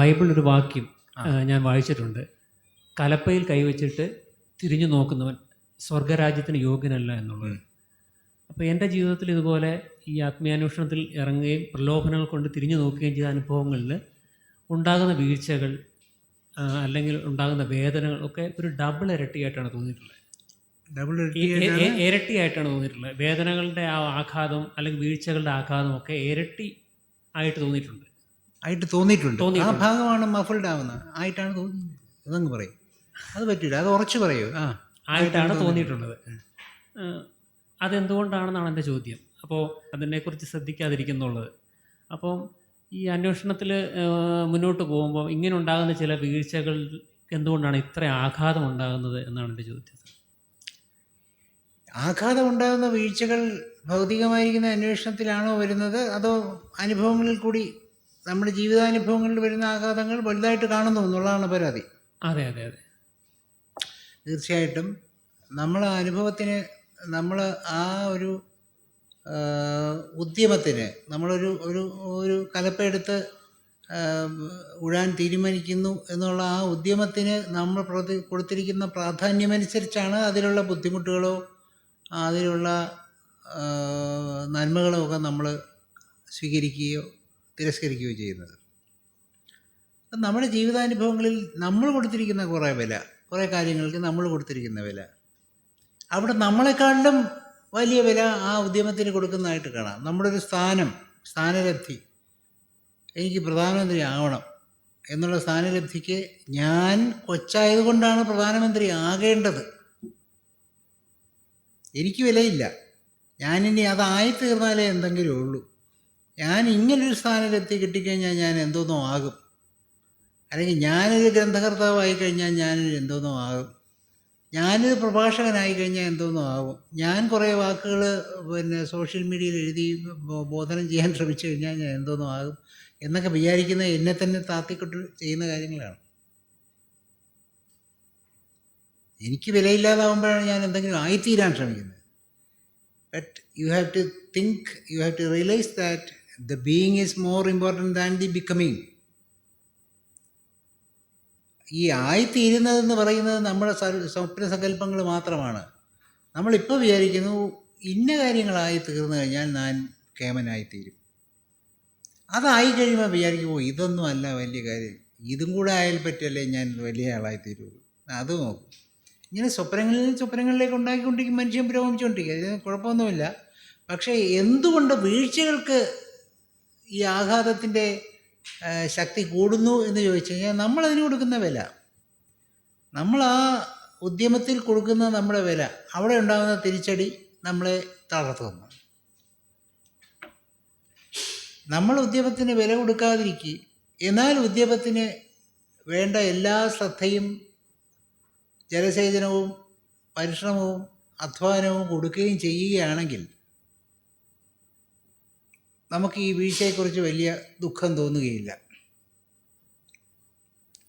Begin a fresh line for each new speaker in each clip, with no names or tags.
Bible ഒരു വാക്യം ഞാൻ വായിച്ചിട്ടുണ്ട്. കലപ്പയിൽ കൈവച്ചിട്ട് തിരിഞ്ഞു നോക്കുന്നവൻ സ്വർഗരാജ്യത്തിന് യോഗ്യനല്ല എന്നുള്ളത്. അപ്പോൾ എന്റെ ജീവിതത്തിൽ ഇതുപോലെ ഈ ആത്മീയാന്വേഷണത്തിൽ ഇറങ്ങുകയും പ്രലോഭനങ്ങൾ കൊണ്ട് തിരിഞ്ഞു നോക്കുകയും ചെയ്ത അനുഭവങ്ങളിൽ ഉണ്ടാകുന്ന വീഴ്ചകൾ അല്ലെങ്കിൽ ഉണ്ടാകുന്ന വേദനകൾ ഒക്കെ ഒരു ഡബിൾ ഇരട്ടിയായിട്ടാണ് തോന്നിയിട്ടുള്ളത്.
ഡബിൾ
ഇരട്ടിയായിട്ടാണ് തോന്നിയിട്ടുള്ളത്. വേദനകളുടെ ആ ആഘാതം അല്ലെങ്കിൽ വീഴ്ചകളുടെ ആഘാതം ഒക്കെ ഇരട്ടി ആയിട്ട് തോന്നിയിട്ടുണ്ട്.
ആയിട്ട് തോന്നിയിട്ടുണ്ട്. ആ ഭാഗമാണ് മഫിൾഡ് ആവുന്നത് ആയിട്ടാണ് തോന്നുന്നത് അതങ്ങ് പറയും. അത് പറ്റില്ല. അത് ഉറച്ചു പറയൂ. ആ.
ആയിട്ടാണ് തോന്നിയിട്ടുള്ളത്. അതെന്തുകൊണ്ടാണെന്നാണ് എന്റെ ചോദ്യം. അപ്പോൾ അതിനെക്കുറിച്ച് ശ്രദ്ധിക്കാതിരിക്കുന്നുള്ളത്. അപ്പോൾ ഈ അന്വേഷണത്തിൽ മുന്നോട്ട് പോകുമ്പോൾ ഇങ്ങനെ ഉണ്ടാകുന്ന ചില വീഴ്ചകൾ എന്തുകൊണ്ടാണ് ഇത്ര ആഘാതം ഉണ്ടാകുന്നത് എന്നാണ് എന്റെ ചോദ്യം.
ആഘാതം ഉണ്ടാകുന്ന വീഴ്ചകൾ ഭൗതികമായിരിക്കുന്ന അന്വേഷണത്തിലാണോ വരുന്നത്? അതോ അനുഭവങ്ങളിൽ കൂടി നമ്മുടെ ജീവിതാനുഭവങ്ങളിൽ വരുന്ന ആഘാതങ്ങൾ വലുതായിട്ട് കാണുന്നു എന്നുള്ളതാണ് പരാതി.
അതെ അതെ അതെ.
തീർച്ചയായിട്ടും നമ്മൾ അനുഭവത്തിന് നമ്മൾ ആ ഒരു ഉദ്യമത്തിന് നമ്മളൊരു ഒരു ഒരു കലപ്പെടുത്ത് ഉഴാൻ തീരുമാനിക്കുന്നു എന്നുള്ള ആ ഉദ്യമത്തിന് നമ്മൾ പ്രതി കൊടുത്തിരിക്കുന്ന പ്രാധാന്യമനുസരിച്ചാണ് അതിലുള്ള ബുദ്ധിമുട്ടുകളോ അതിലുള്ള നന്മകളോ ഒക്കെ നമ്മൾ സ്വീകരിക്കുകയോ തിരസ്കരിക്കുകയോ ചെയ്യുന്നത്. നമ്മുടെ ജീവിതാനുഭവങ്ങളിൽ നമ്മൾ കൊടുത്തിരിക്കുന്ന കുറേ വില കുറേ കാര്യങ്ങൾക്ക് നമ്മൾ കൊടുത്തിരിക്കുന്ന വില. അവിടെ നമ്മളെക്കാളിലും വലിയ വില ആ ഉദ്യമത്തിന് കൊടുക്കുന്നതായിട്ട് കാണാം. നമ്മുടെ ഒരു സ്ഥാനം സ്ഥാനലബ്ധി. എനിക്ക് പ്രധാനമന്ത്രി ആവണം എന്നുള്ള സ്ഥാനലബ്ധിക്ക് ഞാൻ കൊച്ചായതുകൊണ്ടാണ് പ്രധാനമന്ത്രി ആകേണ്ടത് എനിക്ക് വിലയില്ല. ഞാനിനി അതായി തീർന്നാലേ എന്തെങ്കിലും ഉള്ളൂ ഞാൻ ഇങ്ങനൊരു സ്ഥാനലബ്ധി കിട്ടിക്കഴിഞ്ഞാൽ ഞാൻ എന്തോന്നോ ആകും. അല്ലെങ്കിൽ ഞാനൊരു ഗ്രന്ഥകർത്താവായി കഴിഞ്ഞാൽ ഞാനൊരു എന്തോന്നോ ആകും. ഞാനൊരു പ്രഭാഷകനായി കഴിഞ്ഞാൽ എന്തോന്നോ ആകും. ഞാൻ കുറേ വാക്കുകൾ പിന്നെ സോഷ്യൽ മീഡിയയിൽ എഴുതി ബോധനം ചെയ്യാൻ ശ്രമിച്ചു കഴിഞ്ഞാൽ ഞാൻ എന്തോന്നോ ആകും എന്നൊക്കെ വിചാരിക്കുന്ന എന്നെ തന്നെ താത്തിക്കൊട്ട് ചെയ്യുന്ന കാര്യങ്ങളാണ്. എനിക്ക് വിലയില്ലാതാവുമ്പോഴാണ് ഞാൻ എന്തെങ്കിലും ആയിത്തീരാൻ ശ്രമിക്കുന്നത്. But you have to think you have to realise that the being is more important than the becoming ഈ ആയിത്തീരുന്നതെന്ന് പറയുന്നത് നമ്മുടെ സ്വപ്ന സങ്കല്പങ്ങൾ മാത്രമാണ്. നമ്മളിപ്പോൾ വിചാരിക്കുന്നു ഇന്ന കാര്യങ്ങളായി തീർന്നു കഴിഞ്ഞാൽ ഞാൻ കേമനായിത്തീരും. അതായി കഴിയുമ്പോൾ വിചാരിക്കുമ്പോൾ ഇതൊന്നും അല്ല വലിയ കാര്യം. ഇതും കൂടെ ആയാൽ പറ്റിയല്ലേ ഞാൻ വലിയ ആളായിത്തീരുള്ളൂ. അത് നോക്കും. ഇങ്ങനെ സ്വപ്നങ്ങളിൽ സ്വപ്നങ്ങളിലേക്ക് ഉണ്ടാക്കിക്കൊണ്ടിരിക്കും മനുഷ്യൻ പുരോഗമിച്ചുകൊണ്ടിരിക്കും അതിന് കുഴപ്പമൊന്നുമില്ല. പക്ഷേ എന്തുകൊണ്ട് വീഴ്ചകൾക്ക് ഈ ആഘാതത്തിന്റെ ശക്തി കൂടുന്നു എന്ന് ചോദിച്ചു കഴിഞ്ഞാൽ നമ്മൾ അതിന് കൊടുക്കുന്ന വില. നമ്മൾ ആ ഉദ്യമത്തിൽ കൊടുക്കുന്ന നമ്മുടെ വില അവിടെ ഉണ്ടാകുന്ന തിരിച്ചടി നമ്മളെ തളർത്തുന്നു. നമ്മൾ ഉദ്യമത്തിന് വില കൊടുക്കാതിരിക്കുക എന്നാൽ ഉദ്യമത്തിന് വേണ്ട എല്ലാ ശ്രദ്ധയും ജലസേചനവും പരിശ്രമവും അധ്വാനവും കൊടുക്കുകയും ചെയ്യുകയാണെങ്കിൽ നമുക്ക് ഈ വീഴ്ചയെക്കുറിച്ച് വലിയ ദുഃഖം തോന്നുകയില്ല.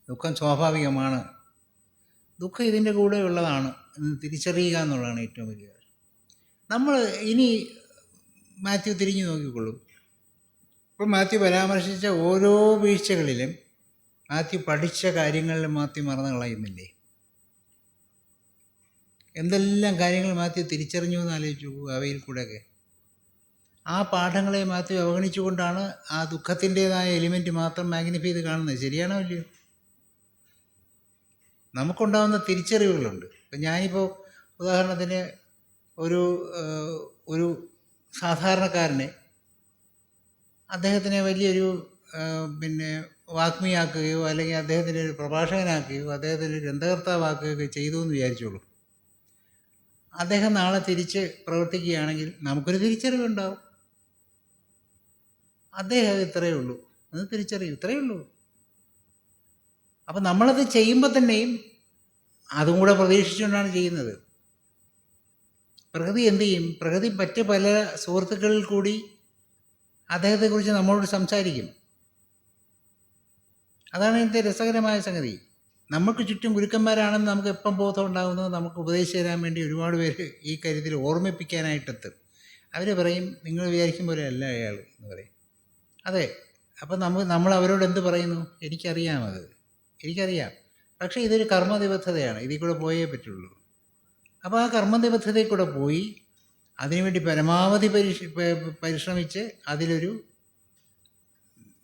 ദുഃഖം സ്വാഭാവികമാണ്. ദുഃഖം ഇതിന്റെ കൂടെ ഉള്ളതാണ്. എന്ന് തിരിച്ചറിയുക എന്നുള്ളതാണ് ഏറ്റവും വലിയ കാര്യം. നമ്മൾ ഇനി മാത്യു തിരിഞ്ഞു നോക്കിക്കൊള്ളൂ. ഇപ്പോൾ മാത്യു പരാമർശിച്ച ഓരോ വീഴ്ചകളിലും മാത്യു പഠിച്ച കാര്യങ്ങളിൽ മാത്യു മറന്നു കളയുന്നില്ലേ? എന്തെല്ലാം കാര്യങ്ങൾ മാത്യു തിരിച്ചറിഞ്ഞു എന്ന് ആലോചിച്ചു അവയിൽ കൂടെയൊക്കെ ആ പാഠങ്ങളെ മാത്രം അവഗണിച്ചുകൊണ്ടാണ് ആ ദുഃഖത്തിന്റെതായ എലിമെന്റ് മാത്രം മാഗ്നിഫൈ ചെയ്ത് കാണുന്നത്. ശരിയാണോ ഇല്ലയോ? നമുക്കുണ്ടാകുന്ന തിരിച്ചറിവുകളുണ്ട്. ഇപ്പം ഞാനിപ്പോൾ ഉദാഹരണത്തിന് ഒരു ഒരു സാധാരണക്കാരനെ അദ്ദേഹത്തിനെ വലിയൊരു പിന്നെ വാഗ്മിയാക്കുകയോ അല്ലെങ്കിൽ അദ്ദേഹത്തിന്റെ ഒരു പ്രഭാഷകനാക്കുകയോ അദ്ദേഹത്തിന് ഒരു ഗ്രന്ഥകർത്താവാക്കുകയോ ചെയ്തു എന്ന് വിചാരിച്ചോളൂ. അദ്ദേഹം നാളെ തിരിച്ച് പ്രവർത്തിക്കുകയാണെങ്കിൽ നമുക്കൊരു തിരിച്ചറിവുണ്ടാവും. അദ്ദേഹം ഇത്രയേ ഉള്ളൂ. എന്ന് തിരിച്ചറിയും. ഇത്രയേ ഉള്ളൂ. അപ്പം നമ്മളത് ചെയ്യുമ്പോൾ തന്നെയും അതും കൂടെ പ്രതീക്ഷിച്ചുകൊണ്ടാണ് ചെയ്യുന്നത്. പ്രകൃതി എന്ത് ചെയ്യും? പ്രകൃതി മറ്റ് പല സുഹൃത്തുക്കളിൽ കൂടി അദ്ദേഹത്തെക്കുറിച്ച് നമ്മളോട് സംസാരിക്കും. അതാണ് ഇതിന്റെ രസകരമായ സംഗതി. നമുക്ക് ചുറ്റും ഗുരുക്കന്മാരാണെന്ന് നമുക്ക് എപ്പം ബോധം ഉണ്ടാകുന്നത് നമുക്ക് ഉപദേശിച്ചു തരാൻ വേണ്ടി ഒരുപാട് പേര് ഈ കാര്യത്തിൽ ഓർമ്മിപ്പിക്കാനായിട്ടെത്തും. അവർ പറയും നിങ്ങൾ വിചാരിക്കും പോലെ അല്ല അയാൾ എന്ന് പറയും. അതെ. അപ്പം നമ്മൾ നമ്മൾ അവരോട് എന്ത് പറയുന്നു? എനിക്കറിയാം അത്. എനിക്കറിയാം. പക്ഷേ ഇതൊരു കർമ്മനിബദ്ധതയാണ്. ഇതിൽ കൂടെ പോയേ പറ്റുള്ളൂ. അപ്പോൾ ആ കർമ്മനിബദ്ധതയിൽ കൂടെ പോയി അതിനുവേണ്ടി പരമാവധി പരിശ പരിശ്രമിച്ച് അതിലൊരു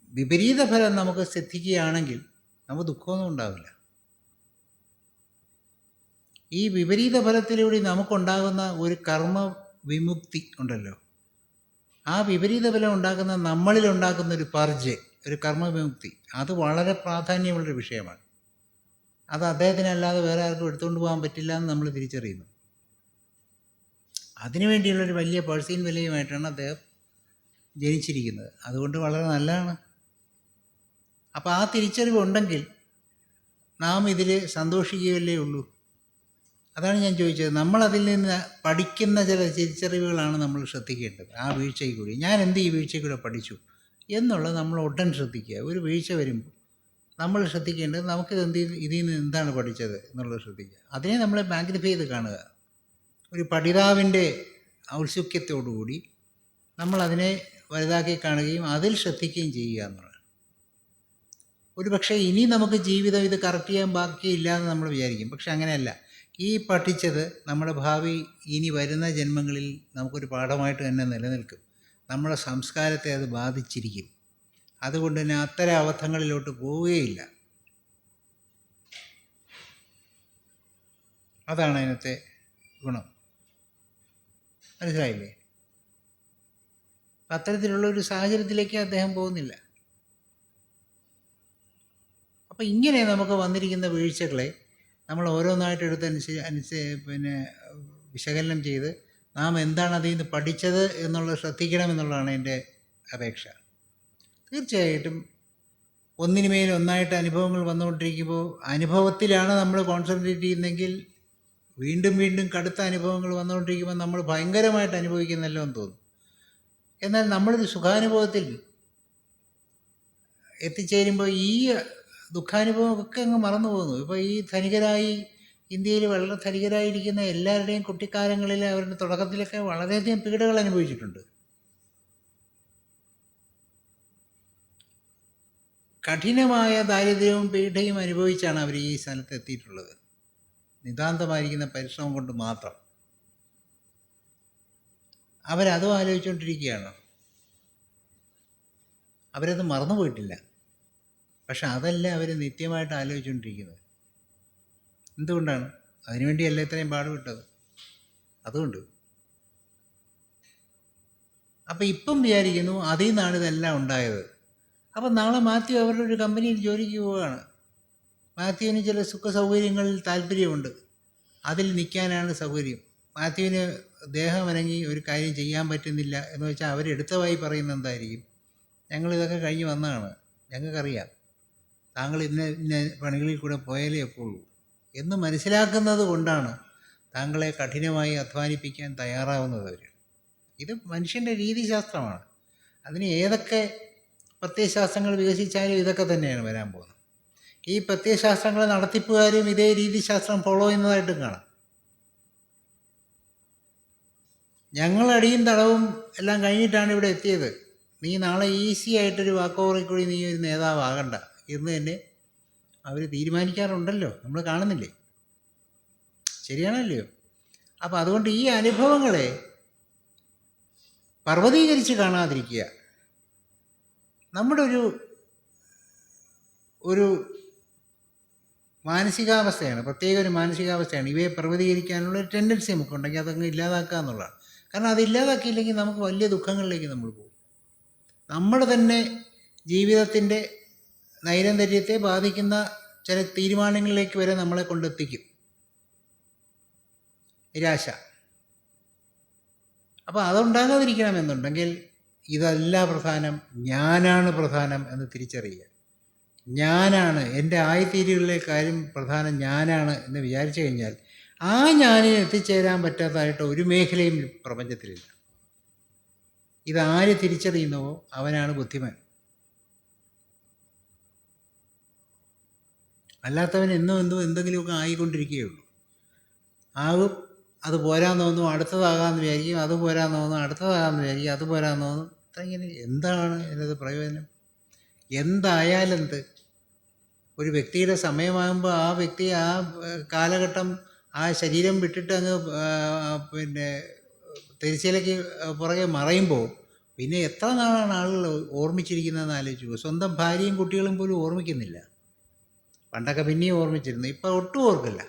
വിപരീത ഫലം നമുക്ക് സിദ്ധിക്കുകയാണെങ്കിൽ നമുക്ക് ദുഃഖമൊന്നും ഉണ്ടാവില്ല. ഈ വിപരീത ഫലത്തിലൂടെ നമുക്കുണ്ടാകുന്ന ഒരു കർമ്മ വിമുക്തി ഉണ്ടല്ലോ. ആ വിപരീത ബലം ഉണ്ടാക്കുന്ന നമ്മളിൽ ഉണ്ടാക്കുന്ന ഒരു പർജ് ഒരു കർമ്മവിമുക്തി അത് വളരെ പ്രാധാന്യമുള്ളൊരു വിഷയമാണ്. അത് അദ്ദേഹത്തിനല്ലാതെ വേറെ ആർക്കും എടുത്തുകൊണ്ട് പോകാൻ പറ്റില്ല എന്ന് നമ്മൾ തിരിച്ചറിയുന്നു. അതിനുവേണ്ടിയുള്ളൊരു വലിയ പേഴ്സീൻ വിലയുമായിട്ടാണ് അദ്ദേഹം ജനിച്ചിരിക്കുന്നത്. അതുകൊണ്ട് വളരെ നല്ലതാണ്. അപ്പോൾ ആ തിരിച്ചറിവ് ഉണ്ടെങ്കിൽ നാം ഇതിൽ സന്തോഷിക്കുകയല്ലേ ഉള്ളൂ. അതാണ് ഞാൻ ചോദിച്ചത്. നമ്മളതിൽ നിന്ന് പഠിക്കുന്ന ചില തിരിച്ചറിവുകളാണ് നമ്മൾ ശ്രദ്ധിക്കേണ്ടത്. ആ വീഴ്ചയിൽ കൂടി. ഞാൻ എന്ത് ഈ വീഴ്ചയിൽ കൂടെ പഠിച്ചു? എന്നുള്ളത് നമ്മൾ ഉടൻ ശ്രദ്ധിക്കുക. ഒരു വീഴ്ച വരുമ്പോൾ നമ്മൾ ശ്രദ്ധിക്കേണ്ടത് നമുക്ക് എന്ത് ഇതിൽ നിന്ന് എന്താണ് പഠിച്ചത് എന്നുള്ളത് ശ്രദ്ധിക്കുക. അതിനെ നമ്മൾ മാഗ്നിഫൈ ചെയ്ത് കാണുക. ഒരു പഠിതാവിന്റെ ഔത്സുക്യത്തോടുകൂടി നമ്മളതിനെ വലുതാക്കി കാണുകയും അതിൽ ശ്രദ്ധിക്കുകയും ചെയ്യുക എന്നുള്ളത് ഒരു പക്ഷേ ഇനി നമുക്ക് ജീവിതം ഇത് കറക്റ്റ് ചെയ്യാൻ ബാക്കിയില്ല എന്ന് നമ്മൾ വിചാരിക്കും. പക്ഷെ അങ്ങനെയല്ല. ഈ പഠിച്ചത് നമ്മുടെ ഭാവി ഇനി വരുന്ന ജന്മങ്ങളിൽ നമുക്കൊരു പാഠമായിട്ട് തന്നെ നിലനിൽക്കും. നമ്മുടെ സംസ്കാരത്തെ അത് ബാധിച്ചിരിക്കും. അതുകൊണ്ട് തന്നെ അത്തരം അബദ്ധങ്ങളിലോട്ട് പോവുകയില്ല. അതാണ് അതിനകത്തെ ഗുണം. മനസ്സിലായില്ലേ? അത്തരത്തിലുള്ള ഒരു സാഹചര്യത്തിലേക്ക് അദ്ദേഹം പോകുന്നില്ല. അപ്പം ഇങ്ങനെ നമുക്ക് വന്നിരിക്കുന്ന വീഴ്ചകളെ നമ്മൾ ഓരോന്നായിട്ട് എടുത്ത് അനുസരിച്ച് പിന്നെ വിശകലനം ചെയ്ത് നാം എന്താണ് അതിൽ നിന്ന് പഠിച്ചത് എന്നുള്ളത് ശ്രദ്ധിക്കണം എന്നുള്ളതാണ് എന്റെ അപേക്ഷ. തീർച്ചയായിട്ടും ഒന്നിനുമേൽ ഒന്നായിട്ട് അനുഭവങ്ങൾ വന്നുകൊണ്ടിരിക്കുമ്പോൾ അനുഭവത്തിലാണ് നമ്മൾ കോൺസെൻട്രേറ്റ് ചെയ്യുന്നതെങ്കിൽ വീണ്ടും വീണ്ടും കടുത്ത അനുഭവങ്ങൾ വന്നുകൊണ്ടിരിക്കുമ്പോൾ നമ്മൾ ഭയങ്കരമായിട്ട് അനുഭവിക്കുന്നല്ലോ എന്ന് തോന്നും. എന്നാൽ നമ്മളിത് സുഖാനുഭവത്തിൽ എത്തിച്ചേരുമ്പോൾ ഈ ദുഃഖാനുഭവമൊക്കെ അങ്ങ് മറന്നു പോകുന്നു ഇപ്പോൾ ഈ ധനികരായി ഇന്ത്യയിൽ വളരെ ധനികരായിരിക്കുന്ന എല്ലാവരുടെയും കുട്ടിക്കാലങ്ങളിൽ അവരുടെ തുടക്കത്തിലൊക്കെ വളരെയധികം പീഡകൾ അനുഭവിച്ചിട്ടുണ്ട്. കഠിനമായ ദാരിദ്ര്യവും പീഡയും അനുഭവിച്ചാണ് അവർ ഈ സ്ഥലത്ത് എത്തിയിട്ടുള്ളത്. നിതാന്തമായിരിക്കുന്ന പരിശ്രമം കൊണ്ട് മാത്രം. അവരതും ആലോചിച്ചുകൊണ്ടിരിക്കുകയാണ്. അവരത് മറന്നുപോയിട്ടില്ല. പക്ഷെ അതല്ല അവർ നിത്യമായിട്ട് ആലോചിച്ചുകൊണ്ടിരിക്കുന്നത് എന്തുകൊണ്ടാണ്? അതിനുവേണ്ടിയല്ല ഇത്രയും പാടുപെട്ടത്? അതുകൊണ്ട്. അപ്പം ഇപ്പം വിചാരിക്കുന്നു അതിൽ നിന്നാണ് ഇതെല്ലാം ഉണ്ടായത്. അപ്പം നാളെ മാത്യു അവരുടെ ഒരു കമ്പനിയിൽ ജോലിക്ക് പോവുകയാണ്. മാത്യുവിന് ചില സുഖ സൗകര്യങ്ങളിൽ താല്പര്യമുണ്ട്. അതിൽ നിൽക്കാനാണ് സൗകര്യം. മാത്യുവിന് ദേഹം അനങ്ങി ഒരു കാര്യം ചെയ്യാൻ പറ്റുന്നില്ല എന്ന് വെച്ചാൽ അവരെടുത്തതായി പറയുന്ന പറയുന്നത് എന്തായിരിക്കും? ഞങ്ങളിതൊക്കെ കഴിഞ്ഞ് വന്നതാണ്. ഞങ്ങൾക്കറിയാം. താങ്കൾ ഇന്ന ഇന്ന പണികളിൽ കൂടെ പോയാലേ എപ്പോഴും എന്ന് മനസ്സിലാക്കുന്നത് കൊണ്ടാണ് താങ്കളെ കഠിനമായി അധ്വാനിപ്പിക്കാൻ തയ്യാറാവുന്നത് അവർ ഇത് മനുഷ്യന്റെ രീതിശാസ്ത്രമാണ്. അതിന് ഏതൊക്കെ പ്രത്യയശാസ്ത്രങ്ങൾ വികസിച്ചാലും ഇതൊക്കെ തന്നെയാണ് വരാൻ പോകുന്നത്. ഈ പ്രത്യയശാസ്ത്രങ്ങൾ നടത്തിപ്പുകാരും ഇതേ രീതിശാസ്ത്രം ഫോളോ ചെയ്യുന്നതായിട്ടും കാണാം. ഞങ്ങളടിയും തടവും എല്ലാം കഴിഞ്ഞിട്ടാണ് ഇവിടെ എത്തിയത്. നീ നാളെ ഈസി ആയിട്ടൊരു വാക്കോറിൽ കൂടി നീ ഒരു നേതാവാകണ്ട. എന്ന് തന്നെ അവർ തീരുമാനിക്കാറുണ്ടല്ലോ. നമ്മൾ കാണുന്നില്ലേ? ശരിയാണല്ലോ അപ്പോൾ അതുകൊണ്ട് ഈ അനുഭവങ്ങളെ പർവതീകരിച്ച് കാണാതിരിക്കുക. നമ്മുടെ ഒരു ഒരു മാനസികാവസ്ഥയാണ് പ്രത്യേക ഒരു മാനസികാവസ്ഥയാണ്. ഇവയെ പർവതീകരിക്കാനുള്ള ഒരു ടെൻഡൻസി നമുക്കുണ്ടെങ്കിൽ അതങ്ങ് ഇല്ലാതാക്കുക എന്നുള്ളതാണ്. കാരണം അത് ഇല്ലാതാക്കിയില്ലെങ്കിൽ നമുക്ക് വലിയ ദുഃഖങ്ങളിലേക്ക് നമ്മൾ പോകും. നമ്മൾ തന്നെ ജീവിതത്തിന്റെ നൈരന്തര്യത്തെ ബാധിക്കുന്ന ചില തീരുമാനങ്ങളിലേക്ക് വരെ നമ്മളെ കൊണ്ടെത്തിക്കും. നിരാശ. അപ്പോൾ അതുണ്ടാകാതിരിക്കണമെന്നുണ്ടെങ്കിൽ ഇതല്ല പ്രധാനം ഞാനാണ് പ്രധാനം എന്ന് തിരിച്ചറിയുക. ഞാനാണ് എന്റെ ആയിത്തീരുകളിലെ കാര്യം പ്രധാനം ഞാനാണ് എന്ന് വിചാരിച്ചു കഴിഞ്ഞാൽ ആ ഞാനിന് എത്തിച്ചേരാൻ പറ്റാത്തതായിട്ട് ഒരു മേഖലയും പ്രപഞ്ചത്തിലില്ല. ഇതാര് തിരിച്ചറിയുന്നുവോ അവനാണ് ബുദ്ധിമാൻ. അല്ലാത്തവൻ എന്നും എന്നും എന്തെങ്കിലുമൊക്കെ ആയിക്കൊണ്ടിരിക്കുകയുള്ളൂ. ആകും അത് പോരാന്ന് തോന്നും അടുത്തതാകാമെന്ന് വിചാരിക്കും അത് പോരാന്ന് തോന്നും അടുത്തതാകാമെന്ന് വിചാരിക്കും അത് പോരാന്ന് തോന്നും ഇങ്ങനെ എന്താണ് എന്നത് പ്രയോജനം? എന്തായാലെന്ത് ഒരു വ്യക്തിയുടെ സമയമാകുമ്പോൾ ആ വ്യക്തി ആ കാലഘട്ടം ആ ശരീരം വിട്ടിട്ട് അങ്ങ് പിന്നെ തിരിച്ചിലേക്ക് പുറകെ മറയുമ്പോൾ പിന്നെ എത്ര നാളാണ് ആളുകൾ ഓർമ്മിച്ചിരിക്കുന്നതെന്ന് ആലോചിച്ചു സ്വന്തം ഭാര്യയും കുട്ടികളും പോലും ഓർമ്മിക്കുന്നില്ല. പണ്ടൊക്കെ പിന്നെയും ഓർമ്മിച്ചിരുന്നു. ഇപ്പം ഒട്ടും ഓർക്കില്ല.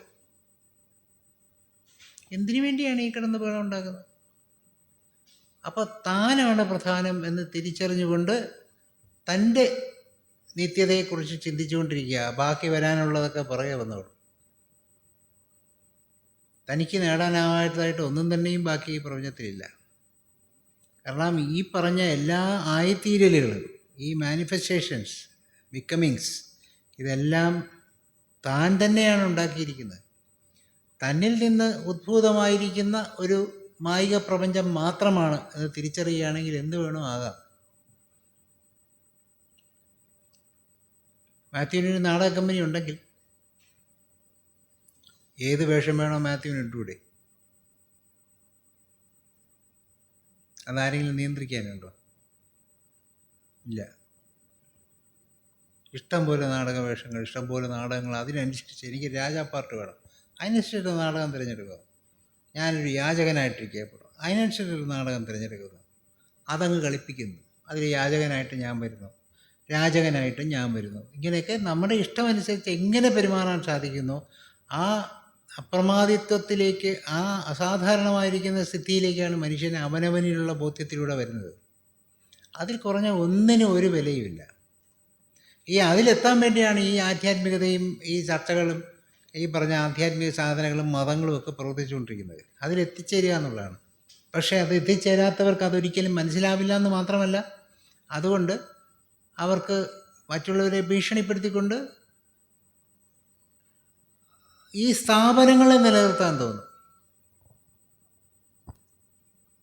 എന്തിനു വേണ്ടിയാണ് ഈ കിടന്ന് ബഹളം ഉണ്ടാക്കുന്നത്? അപ്പോൾ താനാണ് പ്രധാനം എന്ന് തിരിച്ചറിഞ്ഞുകൊണ്ട് തന്റെ നിത്യതയെക്കുറിച്ച് ചിന്തിച്ചുകൊണ്ടിരിക്കുക. ബാക്കി വരാനുള്ളതൊക്കെ പുറകെ വന്നോളൂ. തനിക്ക് നേടാനാവാത്തതായിട്ട് ഒന്നും തന്നെയും ബാക്കി ഈ പ്രപഞ്ചത്തിലില്ല. കാരണം ഈ പറഞ്ഞ എല്ലാ ആയിത്തീരലുകളും ഈ മാനിഫെസ്റ്റേഷൻസ് ബിക്കമിങ്സ് ഇതെല്ലാം താൻ തന്നെയാണ് ഉണ്ടാക്കിയിരിക്കുന്നത്. തന്നിൽ നിന്ന് ഉദ്ഭൂതമായിരിക്കുന്ന ഒരു മായിക പ്രപഞ്ചം മാത്രമാണ് അത് തിരിച്ചറിയുകയാണെങ്കിൽ എന്ത് വേണോ ആകാം. മാത്യുവിനൊരു നാടക കമ്പനി ഉണ്ടെങ്കിൽ ഏത് വേഷം വേണോ മാത്യുവിന് ഇട്ടൂടെ അതാരെങ്കിലും നിയന്ത്രിക്കാനുണ്ടോ? ഇല്ല. ഇഷ്ടം പോലെ നാടക വേഷങ്ങൾ ഇഷ്ടം പോലെ നാടകങ്ങൾ അതിനനുസരിച്ച് എനിക്ക് രാജാ പാർട്ട് വേണം. അതിനനുസരിച്ച് നാടകം തിരഞ്ഞെടുക്കുക. ഞാനൊരു യാചകനായിട്ടിരിക്കപ്പെടും അതിനനുസരിച്ചൊരു നാടകം തിരഞ്ഞെടുക്കുന്നു. അതങ്ങ് കളിപ്പിക്കുന്നു. അതിൽ യാചകനായിട്ട് ഞാൻ വരുന്നു. രാജകനായിട്ട് ഞാൻ വരുന്നു. ഇങ്ങനെയൊക്കെ നമ്മുടെ ഇഷ്ടമനുസരിച്ച് എങ്ങനെ പെരുമാറാൻ സാധിക്കുന്നു? ആ അപ്രമാദിത്വത്തിലേക്ക് ആ അസാധാരണമായിരിക്കുന്ന സ്ഥിതിയിലേക്കാണ് മനുഷ്യൻ അവനവനിലുള്ള ബോധ്യത്തിലൂടെ വരുന്നത്. അതിൽ കുറഞ്ഞ ഒന്നിനും ഒരു വിലയുമില്ല. ഈ അതിലെത്താൻ വേണ്ടിയാണ് ഈ ആധ്യാത്മികതയും ഈ ചർച്ചകളും ഈ പറഞ്ഞ ആധ്യാത്മിക സാധനങ്ങളും മതങ്ങളും ഒക്കെ പ്രവർത്തിച്ചുകൊണ്ടിരിക്കുന്നത്. അതിലെത്തിച്ചേരുക എന്നുള്ളതാണ്. പക്ഷേ അത് എത്തിച്ചേരാത്തവർക്ക് അതൊരിക്കലും മനസ്സിലാവില്ല എന്ന് മാത്രമല്ല അതുകൊണ്ട് അവർക്ക് മറ്റുള്ളവരെ ഭീഷണിപ്പെടുത്തിക്കൊണ്ട് ഈ സ്ഥാപനങ്ങളെ നിലനിർത്താൻ തോന്നും.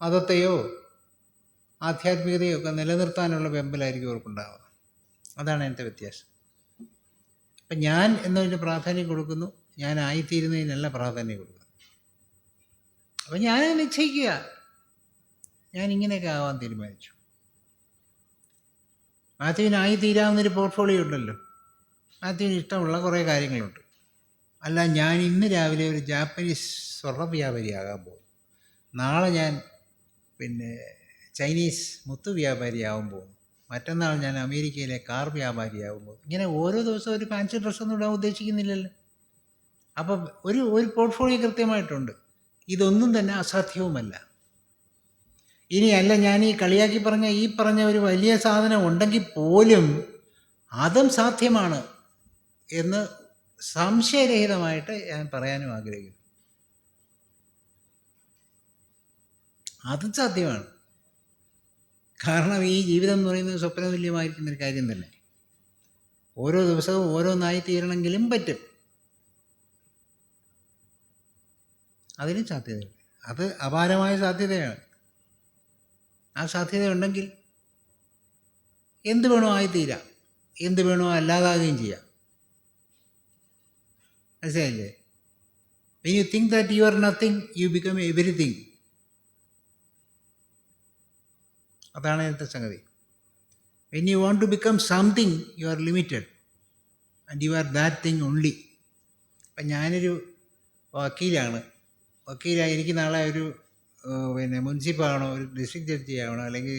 മതത്തെയോ ആധ്യാത്മികതയോ ഒക്കെ നിലനിർത്താനുള്ള വെമ്പലായിരിക്കും അവർക്കുണ്ടാവുക. അതാണ് അതിന്റെ വ്യത്യാസം. അപ്പം ഞാൻ എന്നതിന് പ്രാധാന്യം കൊടുക്കുന്നു ഞാൻ ആയിത്തീരുന്നതിനല്ല പ്രാധാന്യം കൊടുക്കുന്നു അപ്പം ഞാൻ നിശ്ചയിക്കുക. ഞാൻ ഇങ്ങനെയൊക്കെ ആവാൻ തീരുമാനിച്ചു. മാത്യുവിനായി തീരാവുന്നൊരു പോർട്ട്ഫോളിയോ ഉണ്ടല്ലോ. മാത്യുവിന് ഇഷ്ടമുള്ള കുറേ കാര്യങ്ങളുണ്ട്. അല്ല ഞാൻ ഇന്ന് രാവിലെ ഒരു ജാപ്പനീസ് സ്വർണ വ്യാപാരിയാകാൻ പോകും നാളെ ഞാൻ പിന്നെ ചൈനീസ് മുത്തു വ്യാപാരിയാവാൻ പോകും മറ്റന്നാൾ ഞാൻ അമേരിക്കയിലെ കാർ വ്യാപാരിയാകുമ്പോൾ ഇങ്ങനെ ഓരോ ദിവസവും ഒരു ഫാൻസി ഡ്രസ്സൊന്നും ഇടാൻ ഉദ്ദേശിക്കുന്നില്ലല്ലോ. അപ്പം ഒരു ഒരു പോർട്ട്ഫോളിയോ കൃത്യമായിട്ടുണ്ട്. ഇതൊന്നും തന്നെ അസാധ്യവുമല്ല. ഇനി അല്ല ഞാൻ ഈ കളിയാക്കി പറഞ്ഞ ഈ പറഞ്ഞ ഒരു വലിയ സാധനം ഉണ്ടെങ്കിൽ പോലും അതും സാധ്യമാണ് എന്ന് സംശയരഹിതമായിട്ട് ഞാൻ പറയാനും ആഗ്രഹിക്കുന്നു. അതും സാധ്യമാണ്. കാരണം ഈ ജീവിതം എന്ന് പറയുന്നത് സ്വപ്നതുല്യമായിരിക്കുന്ന ഒരു കാര്യം തന്നെ. ഓരോ ദിവസവും ഓരോന്നായി തീരണമെങ്കിലും പറ്റും. അതിനും സാധ്യതയുണ്ട്. അത് അപാരമായ സാധ്യതയാണ്. ആ സാധ്യതയുണ്ടെങ്കിൽ എന്ത് വേണോ ആയിത്തീരാം. എന്ത് വേണോ അല്ലാതാകുകയും ചെയ്യാം. മനസ്സിലായില്ലേ? When you think that you are nothing you become everything അതാണ് ഇന്നത്തെ സംഗതി. When you want to become something you are limited and you are that thing only അപ്പം ഞാനൊരു വക്കീലാണ്. വക്കീലായി എനിക്ക് നാളെ ഒരു പിന്നെ മുൻസിപ്പാണോ ഒരു ഡിസ്ട്രിക്ട് ജഡ്ജി ആവണം അല്ലെങ്കിൽ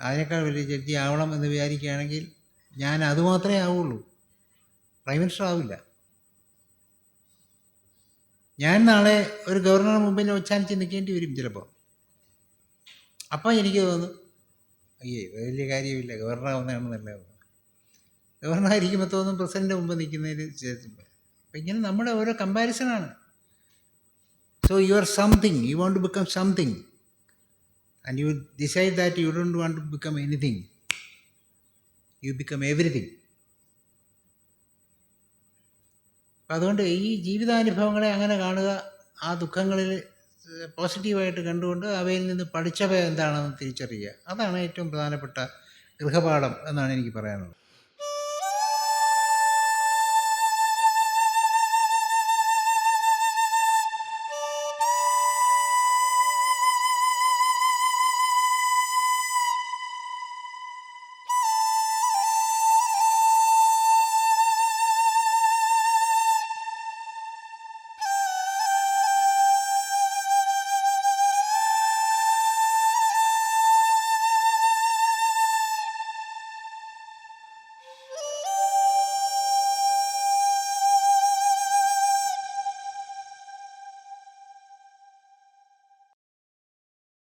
അതിനേക്കാൾ വലിയ ജഡ്ജി ആവണം എന്ന് വിചാരിക്കുകയാണെങ്കിൽ ഞാൻ അതുമാത്രമേ ആവുള്ളൂ. പ്രൈം മിനിസ്റ്റർ ആവില്ല. ഞാൻ നാളെ ഒരു ഗവർണറുടെ മുമ്പിൽ ഉച്ചാനിച്ച് നിൽക്കേണ്ടി വരും ചിലപ്പോൾ അപ്പം എനിക്ക് തോന്നുന്നു അയ്യേ വലിയ കാര്യമില്ല. ഗവർണർ ആവുന്നതാണെന്നല്ല ഗവർണർ ആയിരിക്കുമ്പോൾ തോന്നും പ്രസിഡന്റ് മുമ്പ് നിൽക്കുന്നതിന് അപ്പം ഇങ്ങനെ നമ്മുടെ ഓരോ കമ്പാരിസണാണ് so you are something you want to become something and you decide that you don't want to become anything you become everything അപ്പം അതുകൊണ്ട് ഈ ജീവിതാനുഭവങ്ങളെ അങ്ങനെ കാണുക ആ ദുഃഖങ്ങളിൽ പോസിറ്റീവായിട്ട് കണ്ടുകൊണ്ട് അവയിൽ നിന്ന് പഠിച്ചവ എന്താണെന്ന് തിരിച്ചറിയുക. അതാണ് ഏറ്റവും പ്രധാനപ്പെട്ട ഗൃഹപാഠം എന്നാണ് എനിക്ക് പറയാനുള്ളത്.